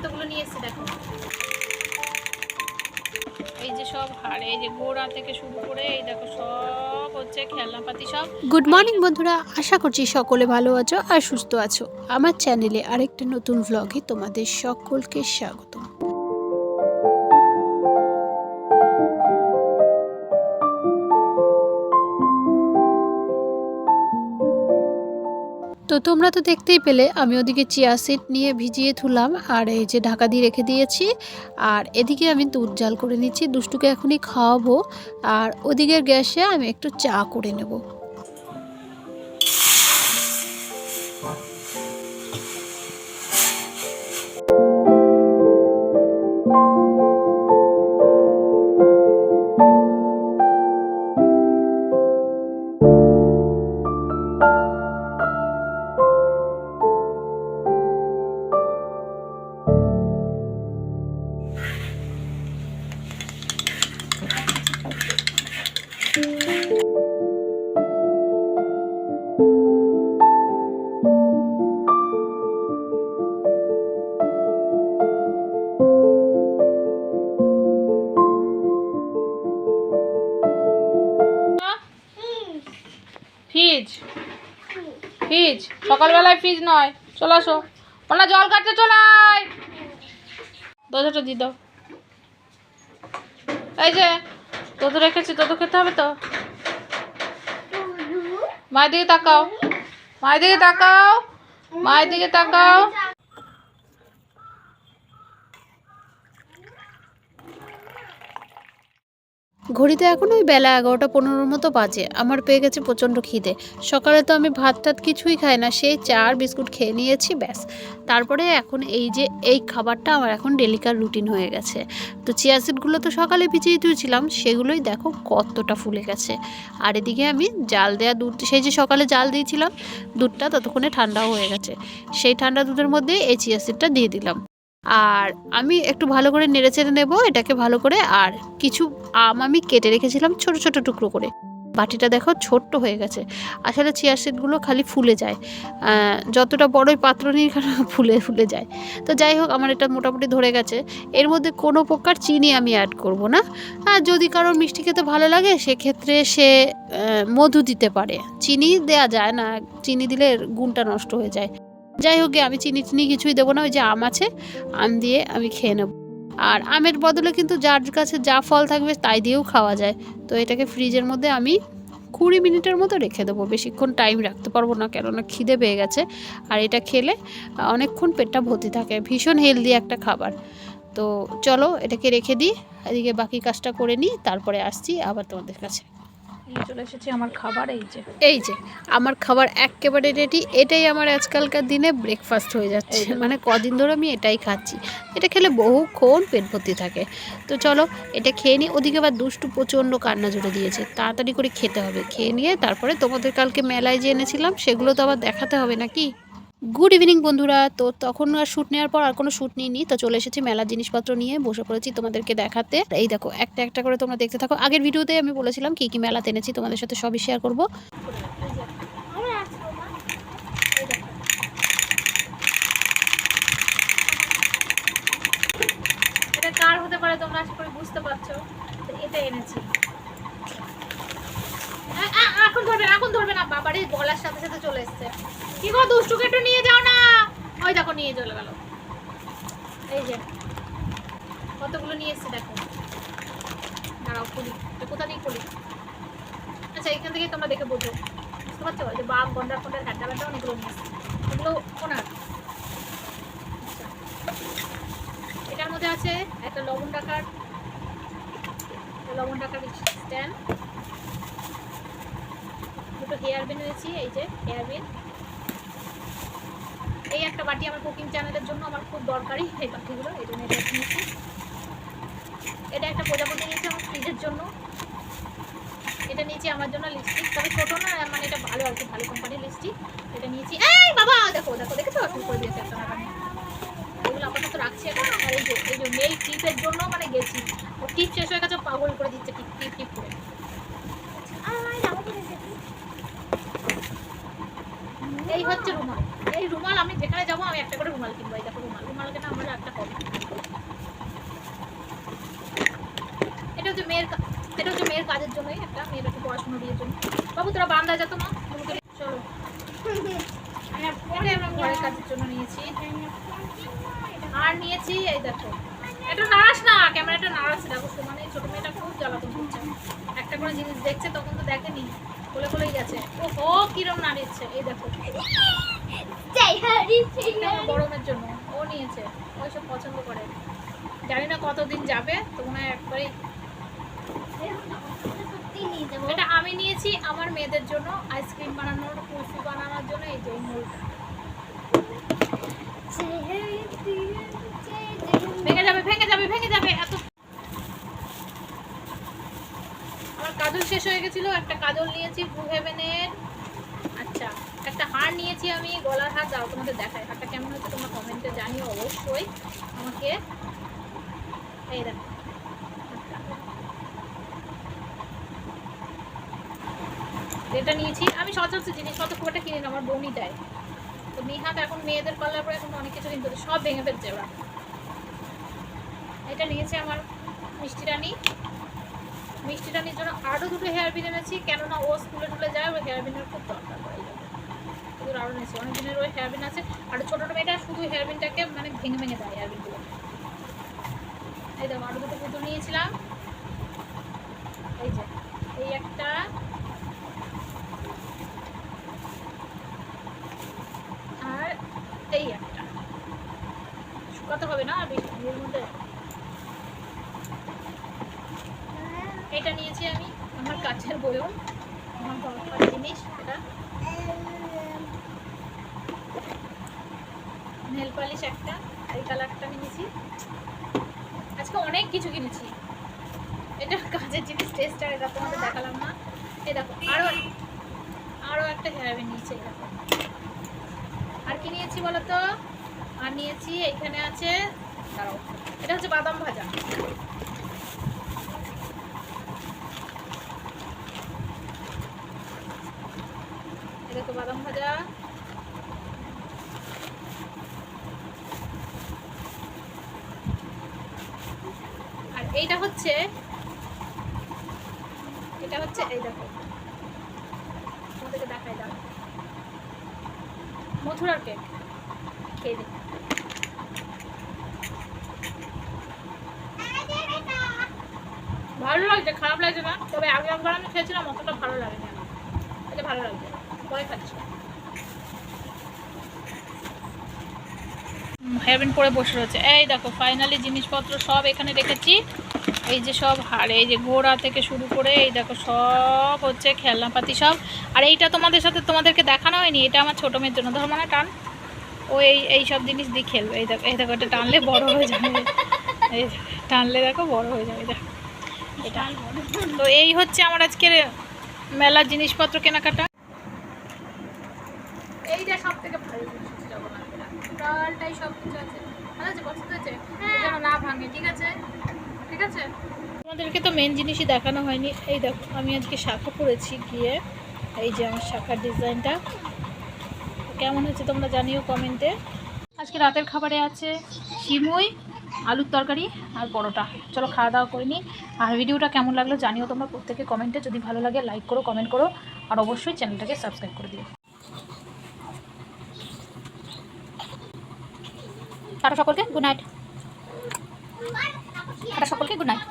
কতগুলো নিয়ে দেখো? এই যে সব হাড়, এই যে গোড়া থেকে শুরু করে এই দেখো সব হচ্ছে খেলনাপাতি সব। গুড মর্নিং বন্ধুরা। আশা করছি সকলে ভালো আছো আর সুস্থ আছো। আমার চ্যানেলে আরেকটা নতুন ভ্লগে তোমাদের সকলকে স্বাগত তো তোমরা তো দেখতেই পেলে, আমি ওদিকে চিয়া সিট নিয়ে ভিজিয়ে থুলাম আর এই যে ঢাকা দিয়ে রেখে দিয়েছি। আর এদিকে আমি দুধ জাল করে নিচ্ছি, দুষ্টুকে এখনই খাওয়াবো। আর ওদিকের গ্যাসে আমি একটু চা করে নেব। ফ্রিজ? সকালবেলায় ফ্রিজ নয়। চলে আসো। ওনা জল কাটতে চলে চলাই দরজাটা দিয়ে দাও। এই যে তত রেখেছি তত খেতে হবে তো? মায়ের দিকে তাকাও। মায়ের দিকে তাকাও। মায়ের দিকে তাকাও। ঘড়িতে এখন ওই বেলা এগারোটা পনেরোর মতো বাজে। আমার পেয়ে গেছে প্রচণ্ড খিদে। সকালে তো আমি ভাত টাত কিছুই খাই না, সেই চা আর বিস্কুট খেয়ে নিয়েছি, ব্যাস। তারপরে এখন এই যে, এই খাবারটা আমার এখন ডেলিকার রুটিন হয়ে গেছে। তো চিয়া সিডগুলো তো সকালে ভিজিয়ে দিয়েছিলাম, সেগুলোই দেখো কতটা ফুলে গেছে। আর এদিকে আমি জাল দেওয়া দুধ, সেই যে সকালে জাল দিয়েছিলাম দুধটা ততক্ষণে ঠান্ডাও হয়ে গেছে। সেই ঠান্ডা দুধের মধ্যে এই চিয়া সিডটা দিয়ে দিলাম। আর আমি একটু ভালো করে নেড়ে চেড়ে নেব, এটাকে ভালো করে। আর কিছু আম আমি কেটে রেখেছিলাম ছোট ছোট টুকরো করে। বাটিটা দেখো ছোট্ট হয়ে গেছে। আসলে চেয়ার সিডগুলো খালি ফুলে যায়। যতটা বড়ই পাত্র নিয়ে ফুলে ফুলে যায়। তো যাই হোক, আমার এটা মোটামুটি ধরে গেছে। এর মধ্যে কোনো প্রকার চিনি আমি অ্যাড করব না। আর যদি কারোর মিষ্টি খেতে ভালো লাগে, সেক্ষেত্রে সে মধু দিতে পারে। চিনি দেয়া যায় না। চিনি দিলে গুণটা নষ্ট হয়ে যায়। যাই হোক আমি চিনি চিনি কিছুই দেবো না, ওই যে আম আছে, আম দিয়ে আমি খেয়ে নেব। আর আমের বদলে কিন্তু যার কাছে যা ফল থাকবে তাই দিয়েও খাওয়া যায়। তো এটাকে ফ্রিজের মধ্যে আমি কুড়ি মিনিটের মতো রেখে দেবো, বেশিক্ষণ টাইম রাখতে পারব না, কেননা খিদে পেয়ে গেছে। আর এটা খেলে অনেকক্ষণ পেটটা ভর্তি থাকে, ভীষণ হেলদি একটা খাবার। তো চলো এটাকে রেখে দিই, এদিকে বাকি কাজটা করে নিই, তারপরে আসছি আবার তোমাদের কাছে। এই চলে এসেছি আমার খাবার এই যে। এই যে আমার খাবার একেবারে রেডি এটাই আমার আজকালকার দিনে ব্রেকফাস্ট হয়ে যাচ্ছে। মানে কদিন ধরে আমি এটাই খাচ্ছি। এটা খেলে বহুক্ষণ পেট ভর্তি থাকে। তো চলো এটা খেয়ে নিই। ওদিকে আবার দুষ্টু প্রচণ্ড কান্না জুড়ে দিয়েছে। তাড়াতাড়ি করে খেতে হবে। খেয়ে নিয়ে তারপরে তোমাদের কালকে মেলায় যে এনেছিলাম সেগুলো তো আবার দেখাতে হবে নাকি? গুড ইভিনিং বন্ধুরা। তো তখন আর শ্যুট নেওয়ার পর আর কোনো শ্যুট নিইনি। তো চলে এসেছি মেলার জিনিসপত্র নিয়ে। বসে পড়েছি তোমাদেরকে দেখাতে। এই দেখো, একটা একটা করে তোমরা দেখতে থাকো। আগের ভিডিওতে আমি বলেছিলাম কি কি মেলাতে এনেছি, তোমাদের সাথে সবই শেয়ার করব। এটা কার হতে পারে তোমরা আশা করি বুঝতে পারছ? এটা এনেছি। এখন ধরবে না, এখন ধরবে না। বাবারে, বলার সাথে সাথে চলে এসছে। কি গো দুষ্টুকে একটু নিয়ে যাও না। ওই দেখো, নিয়ে চলে গেল। এই যে, কতগুলো নিয়ে এসছে দেখো। দাঁড়াও, খুলি। কোথা দিয়ে খুলি? আচ্ছা এখান থেকে তোমরা দেখে বুঝো। বুঝতে পারছ? যে বাঘ, গন্ডার, ফন্ডার, ঘাটা ঘাটা অনেকগুলো নিয়ে এসছে। এগুলো ওনার আচ্ছা। এটার মধ্যে আছে একটা লবণ টাকার লবণ টাকার স্ট্যান্ড। দুটো হেয়ার বিন এনেছি এই যে হেয়ার বিন। এই একটা বাটি আমার কুকিং চ্যানেলের জন্য আমার খুব দরকারি এই বাটিগুলো, এই জন্য এটা নিয়েছি। এটা একটা প্রজাপতি নিয়েছি আমার ফ্রিজের জন্য। এটা নিয়েছি আমার জন্য লিপস্টিক তবে ছোটো না মানে এটা ভালো আর কি, ভালো কোম্পানির লিপস্টিক এটা নিয়েছি। এই বাবা, দেখো দেখো, দেখেছ? শুরু করে দিয়েছে একটা এগুলো আপাতত রাখছি এখন। আর এই যে এই যে মেল টিপের জন্য মানে গেছি। ও টিপ শেষ হয়ে গেছে পাগল করে দিচ্ছে টিপ টিপ টিপ করে এই হচ্ছে রুমাল এই রুমাল আমি যেখানে যাব আমি একটা করে রুমাল কিনবো এই দেখো রুমাল রুমাল লাগে না আমার একটা হবে এটা হচ্ছে মেয়ের কা- এটা হচ্ছে মেয়ের জন্যই একটা মেয়ের একটু পড়াশোনা দিয়ে জন্য। বাবু তোরা বান্দা বুলুকে নিয়ে- চলো। এটা আমরা ঘরের কাজের জন্য নিয়েছি। আর নিয়েছি এই দেখো। এটা নাড়াস না ক্যামেরাটা নাড়াচ্ছে দেখো সমানে ছোট মেয়েটা খুব জ্বালাতন করছে একটা করে জিনিস দেখছে তখন তো দেখেনি। কোলে কোলেই গেছে ও হো কিরম নাড়িয়েছে এই দেখো। গরমের জন্য। ও নিয়েছে। ও সব পছন্দ করে। জানি না কতদিন যাবে তো মনে হয় একবারই এটা আমি নিয়েছি আমার মেয়েদের জন্য আইসক্রিম বানানোর কুলফি বানানোর জন্য, এই যে এই ভেঙে যাবে ভেঙে যাবে ভেঙে যাবে, এত আমার কাজল শেষ হয়ে গেছিল, একটা কাজল নিয়েছি ব্লু হেভেনের আচ্ছা একটা হার নিয়েছি আমি, গলার হার দাও তোমাদের দেখাই। হারটা কেমন হচ্ছে তোমরা কমেন্টে জানিও অবশ্যই আমাকে। এই দেখো। এটা নিয়েছি, আমি সচরাচর জিনিসপত্র খুব একটা কিনি না, আমার বমি দেয়। তো নিহাত এখন মেয়েদের পাল্লার পরে এখন অনেক কিছু কিনতে। সব ভেঙে ফেলছে ওরা এটা নিয়েছে আমার মিষ্টি রানী। মিষ্টি রানীর জন্য আরও দুটো হেয়ার বিন এনেছি, কেননা ও স্কুলে টুলে যায় ওই হেয়ার বিনের খুব দরকার পড়ে। ওদের আরও নিয়েছি অনেক দিনের ওই হেয়ার বিন আছে। আর ছোটো ছোটো মেয়েটা শুধু হেয়ার বিনটাকে মানে ভেঙে ভেঙে দেয় হেয়ার বিনগুলো এই দেখো আরও দুটো পুতুল নিয়েছিলাম। এই যে, এই একটা আর এই একটা শুকাতে হবে না বেশি এর মধ্যে এটা নিয়েছি আমি, আমার কাছের বয়ম আমার দরকার জিনিস, এটা। নেল পালিশ একটা, এই কালারটা নিয়েছি। আজকে অনেক কিছু কিনেছি। এটা কাজের জিনিস টেস্টার এটা তোমাদের দেখালাম না। এই দেখো আরও আরও একটা হেয়ার ব্যান্ড নিয়েছি দেখো। আর কি নিয়েছি বলো তো আর নিয়েছি এখানে আছে এটা হচ্ছে বাদাম ভাজা। এটা তো বাদাম ভাজা। আর এইটা হচ্ছে, এটা হচ্ছে এই দেখো। তোমাদেরকে দেখাই দাও। মথুরার কেক খেয়ে দিই ভালো লাগছে, খারাপ লাগছে না, তবে আগে একবার আমি খেয়েছিলাম, অতটা ভালো লাগেনি আমার। এটা ভালো লাগছে। পরে পরে বসে রয়েছে। এই দেখো ফাইনালি জিনিসপত্র সব এখানে রেখেছি। এই যে সব হাড়ে, এই যে ঘোড়া থেকে শুরু করে, এই দেখো সব হচ্ছে খেলনাপাতি সব। আর এইটা তোমাদের সাথে তোমাদেরকে দেখানো হয়নি, এটা আমার ছোটো মেয়ের জন্য। ধরো মানে টান। ও এই এই সব জিনিস দিয়ে খেলবে। এই দেখো এই দেখো, এটা টানলে বড় হয়ে যাবে। এই টানলে দেখো বড় হয়ে যাবে দেখো। এটা। তো এই হচ্ছে আমার আজকের মেলার জিনিসপত্র কেনাকাটা এইটা সব থেকে ভালো জিনিস হচ্ছে জগন্নাথের ডালটাই সব কিছু আছে হয়েছে? ঠিক আছে? তোমাদেরকে তো মেন জিনিসই দেখানো হয়নি। এই দেখো, আমি আজকে শাখা পরেছি গিয়ে। এই যে আমার শাখার ডিজাইনটা। কেমন হচ্ছে তোমরা জানিও কমেন্টে আজকে রাতের খাবারে আছে সিমুই, আলুর তরকারি আর পরোটা। চলো খাওয়া দাওয়া করে নিই। আর ভিডিওটা কেমন লাগল জানিও তোমরা প্রত্যেকে কমেন্টে যদি ভালো লাগে লাইক করো কমেন্ট করো। আর অবশ্যই চ্যানেলটাকে সাবস্ক্রাইব করে দিও। টাটা সকলকে গুড নাইট। টাটা সকলকে গুড নাইট।